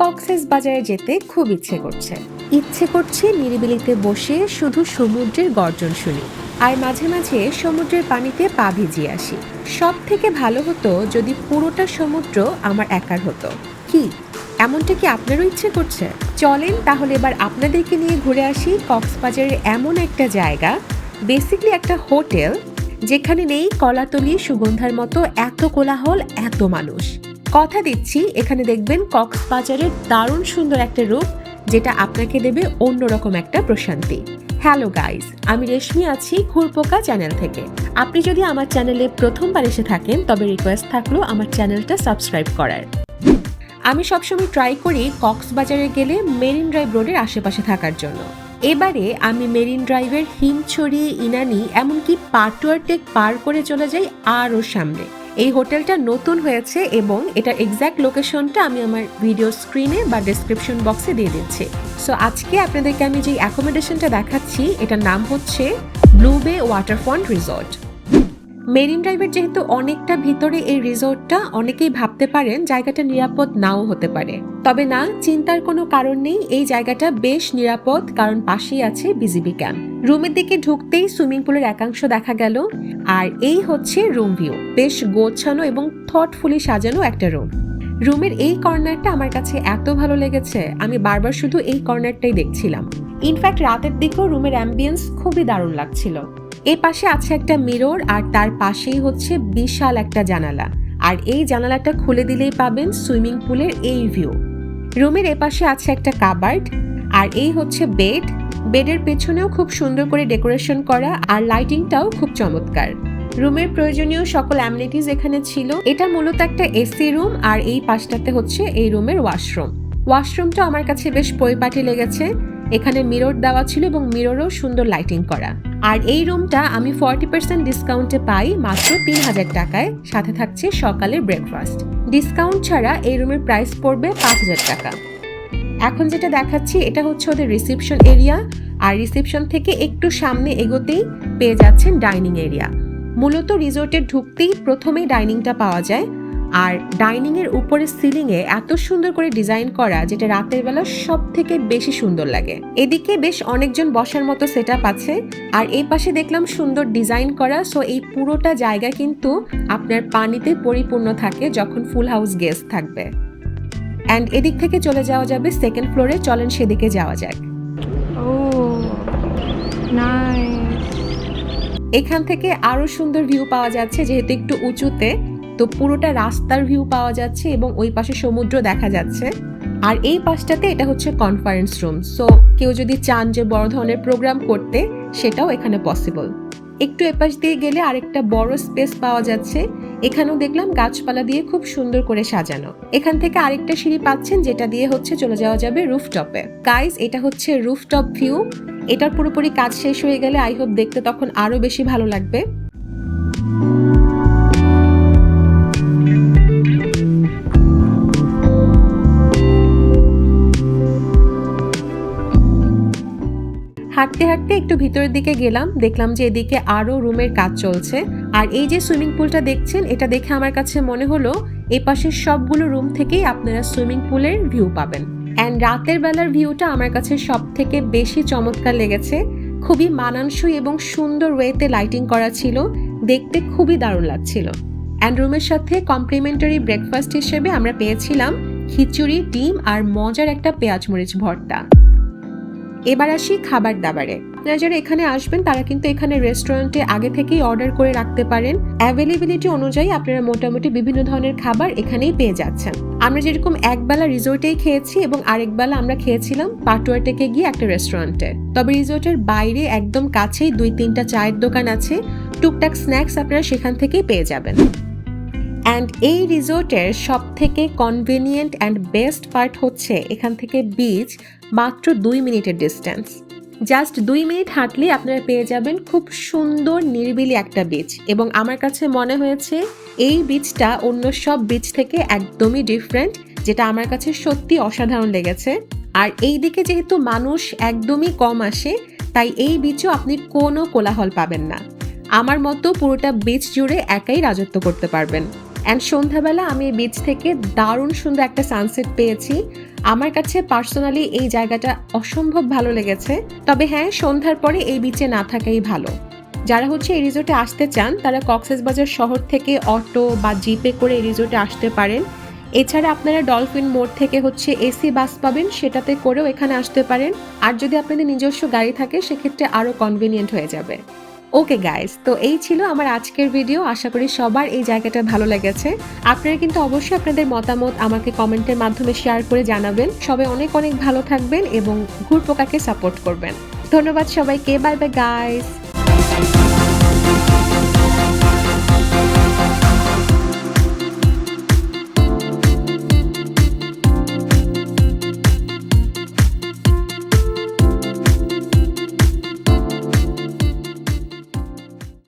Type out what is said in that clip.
কক্সেস বাজারে যেতে খুব ইচ্ছে করছে। ইচ্ছে করছে নিরিবিলিতে বসে শুধু সমুদ্রের গর্জন শুনি। আর মাঝে মাঝে সমুদ্রের পানিতে পা ভিজিয়ে আসি। সব থেকে ভালো হতো যদি পুরোটা সমুদ্র আমার একার হতো। কি? এমনটা কি আপনারও ইচ্ছে করছে? চলেন তাহলে এবার আপনাদেরকে নিয়ে ঘুরে আসি কক্সবাজারের এমন একটা জায়গা বেসিকলি একটা হোটেল, যেখানে নেই কলাতলি সুগন্ধার মতো এত কোলাহল, এত মানুষ। কথা দিচ্ছি, এখানে দেখবেন কক্সবাজারের দারুণ সুন্দর একটা রূপ, যেটা আপনাকে দেবে অন্যরকম একটা প্রশান্তি। হ্যালো গাইস আমি রেশমি আছি ঘুরপোকা চ্যানেল থেকে। আপনি যদি আমার চ্যানেলে প্রথমবার এসে থাকেন, তবে রিকোয়েস্ট থাকল আমার চ্যানেলটা সাবস্ক্রাইব করার। আমি সবসময় ট্রাই করি কক্সবাজারে গেলে মেরিন ড্রাইভ রোডের আশেপাশে থাকার জন্য। এবারে আমি মেরিন ড্রাইভের হিমছড়ি, ইনানি, এমনকি পাটুয়ার টেক পার করে চলে যাই আরও সামনে। এই হোটেলটা নতুন হয়েছে এবং এটার এক্স্যাক্ট লোকেশনটা আমি আমার ভিডিও স্ক্রিনে বা ডেসক্রিপশন বক্সে দিয়ে দিচ্ছি। সো আজকে আপনাদেরকে আমি যে অ্যাকোমোডেশনটা দেখাচ্ছি, এটার নাম হচ্ছে ব্লুবে ওয়াটারফ্রন্ট রিসর্ট মেরিন ড্রাইভের যেহেতু অনেকটা ভিতরে এই রিসোর্টটা, অনেকেই ভাবতে পারেন জায়গাটা নিরাপদ নাও হতে পারে। তবে না, চিন্তার কোনো কারণ নেই, এই জায়গাটা বেশ নিরাপদ, কারণ পাশেই আছে বিজিবি ক্যাম্প। রুমের দিকে ঢুকতেই সুইমিং পুলের একাংশ দেখা গেল, আর এই হচ্ছে রুম ভিউ। বেশ গোছানো এবং থটফুলি সাজানো একটা রুম। রুমের এই কর্নারটা আমার কাছে এত ভালো লেগেছে, আমি বারবার শুধু এই কর্নারটাই দেখছিলাম। ইনফ্যাক্ট রাতের দিকেও রুমের অ্যাম্বিয়েন্স খুবই দারুণ লাগছিল। এই পাশে আছে একটা মিরর আর তার পাশেই হচ্ছে বিশাল একটা জানালা। আর এই জানালাটা খুলে দিলেই পাবেন সুইমিং পুলের এই ভিউ। রুমের এপাশে আছে একটা কাবার্ড আর এই হচ্ছে বেড। বেডের পেছনেও খুব সুন্দর করে ডেকোরেশন করা আর লাইটিংটাও খুব চমৎকার। রুমের প্রয়োজনীয় সকল অ্যামিনিটিস এখানে ছিল। এটা মূলত একটা এসি রুম আর এই পাশটাতে হচ্ছে এই রুমের ওয়াশরুম। ওয়াশরুমটা আমার কাছে বেশ পরিপাটি লেগেছে। এখানে মিরর দেওয়া ছিল এবং মিররও সুন্দর লাইটিং করা। আর এই রুমটা আমি ফর্টি পার্সেন্ট ডিসকাউন্টে পাই মাত্র তিন হাজার টাকায়। সাথে থাকছে সকালের ব্রেকফাস্ট ডিসকাউন্ট ছাড়া এই রুমের প্রাইস পড়বে পাঁচ হাজার টাকা। এখন যেটা দেখাচ্ছি, এটা হচ্ছে ওদের রিসেপশন এরিয়া আর রিসেপশন থেকে একটু সামনে এগোতেই পেয়ে যাচ্ছেন ডাইনিং এরিয়া মূলত রিসোর্টে ঢুকতেই প্রথমেই ডাইনিংটা পাওয়া যায়। আর ডাইনিং এর উপরে সিলিং এ এত সুন্দর করে ডিজাইন করা যেটা রাতের বেলা সব থেকে বেশি সুন্দর লাগে। এদিকে বেশ অনেকজন বসার মতো সেট আছে আর এই পাশে দেখলাম সুন্দর ডিজাইন করা সো এই পুরোটা জায়গা কিন্তু আপনার পানিতে পরিপূর্ণ থাকে যখন ফুল হাউস গেস্ট থাকবে। অ্যান্ড এদিক থেকে চলে যাওয়া যাবে সেকেন্ড ফ্লোরে চলেন সেদিকে যাওয়া যাক। Oh, nice. এখান থেকে আরও সুন্দর ভিউ পাওয়া যাচ্ছে যেহেতু একটু উঁচুতে। তো পুরোটা রাস্তার ভিউ পাওয়া যাচ্ছে এবং ওই পাশে সমুদ্র দেখা যাচ্ছে। আর এই পাশটাতে এটা হচ্ছে কনফারেন্স রুম সো কেউ যদি চান যে বড় ধরনের প্রোগ্রাম করতে, সেটাও এখানে পসিবল একটু এপাশ দিয়ে গেলে আরেকটা বড় স্পেস পাওয়া যাচ্ছে। এখানেও দেখলাম গাছপালা দিয়ে খুব সুন্দর করে সাজানো। এখান থেকে আরেকটা সিঁড়ি পাচ্ছেন, যেটা দিয়ে হচ্ছে চলে যাওয়া যাবে রুফটপে গাইস এটা হচ্ছে রুফটপ ভিউ এটার পুরোপুরি কাজ শেষ হয়ে গেলে আই হোপ দেখতে তখন আরও বেশি ভালো লাগবে। হাঁটতে হাঁটতে একটু ভিতরের দিকে গেলাম, দেখলাম যে এদিকে আরও রুমের কাজ চলছে। আর এই যে সুইমিং পুলটা দেখছেন, এটা দেখে আমার কাছে মনে হলো এই পাশের সবগুলো রুম থেকেই আপনারা সুইমিং পুলের ভিউ পাবেন। অ্যান্ড রাতের বেলার ভিউটা আমার কাছে সব থেকে বেশি চমৎকার লেগেছে। খুবই মানানসই এবং সুন্দর ওয়েতে লাইটিং করা ছিল, দেখতে খুবই দারুণ লাগছিল। অ্যান্ড রুমের সাথে কমপ্লিমেন্টারি ব্রেকফাস্ট হিসেবে আমরা পেয়েছিলাম খিচুড়ি, ডিম আর মজার একটা পেঁয়াজ মরিচ ভর্তা। এবার আসি খাবার দাবারে যারা এখানে আসবেন, তারা কিন্তু এখানে রেস্টুরেন্টে আগে থেকেই অর্ডার করে রাখতে পারেন। অ্যাভেলেবিলিটি অনুযায়ী আপনারা মোটামুটি বিভিন্ন ধরনের খাবার এখানেই পেয়ে যাচ্ছেন। আমরা যেরকম একবেলা রিসোর্টেই খেয়েছি এবং আরেকবেলা আমরা খেয়েছিলাম পাটুয়াটেকে গিয়ে একটা রেস্টুরেন্টে তবে রিসোর্টের বাইরে একদম কাছেই দুই তিনটা চায়ের দোকান আছে। টুকটাক স্ন্যাক্স আপনারা সেখান থেকেই পেয়ে যাবেন। অ্যান্ড এই রিসোর্টের সব থেকে কনভিনিয়েন্ট অ্যান্ড বেস্ট পার্ট হচ্ছে এখান থেকে বিচ মাত্র দুই মিনিটের ডিস্টেন্স জাস্ট দুই মিনিট হাঁটলে আপনারা পেয়ে যাবেন খুব সুন্দর নিরিবিলি একটা বিচ এবং আমার কাছে মনে হয়েছে, এই বিচটা অন্য সব বিচ থেকে একদমই ডিফারেন্ট যেটা আমার কাছে সত্যি অসাধারণ লেগেছে। আর এই দিকে যেহেতু মানুষ একদমই কম আসে, তাই এই বিচও আপনি কোনো কোলাহল পাবেন না। আমার মতো পুরোটা বিচ জুড়ে একাই রাজত্ব করতে পারবেন। অ্যান্ড সন্ধ্যাবেলা আমি এই বিচ থেকে দারুণ সুন্দর একটা সানসেট পেয়েছি। আমার কাছে পার্সোনালি এই জায়গাটা অসম্ভব ভালো লেগেছে। তবে হ্যাঁ সন্ধ্যার পরে এই বিচে না থাকাই ভালো। যারা হচ্ছে এই রিজোর্টে আসতে চান, তারা কক্সেসবাজার শহর থেকে অটো বা জিপে করে এই রিজোর্টে আসতে পারেন। এছাড়া আপনারা ডলফিন মোড় থেকে হচ্ছে এসি বাস পাবেন, সেটাতে করেও এখানে আসতে পারেন। আর যদি আপনাদের নিজস্ব গাড়ি থাকে, সেক্ষেত্রে আরও কনভিনিয়েন্ট হয়ে যাবে। ওকে গাইস তো এই ছিল আমার আজকের ভিডিও আশা করি সবার এই জায়গাটা ভালো লেগেছে। আপনারা কিন্তু অবশ্যই আপনাদের মতামত আমাকে কমেন্টের মাধ্যমে শেয়ার করে জানাবেন। সবাই অনেক অনেক ভালো থাকবেন এবং ঘুরপোকাকে সাপোর্ট করবেন। ধন্যবাদ সবাইকে। Bye bye guys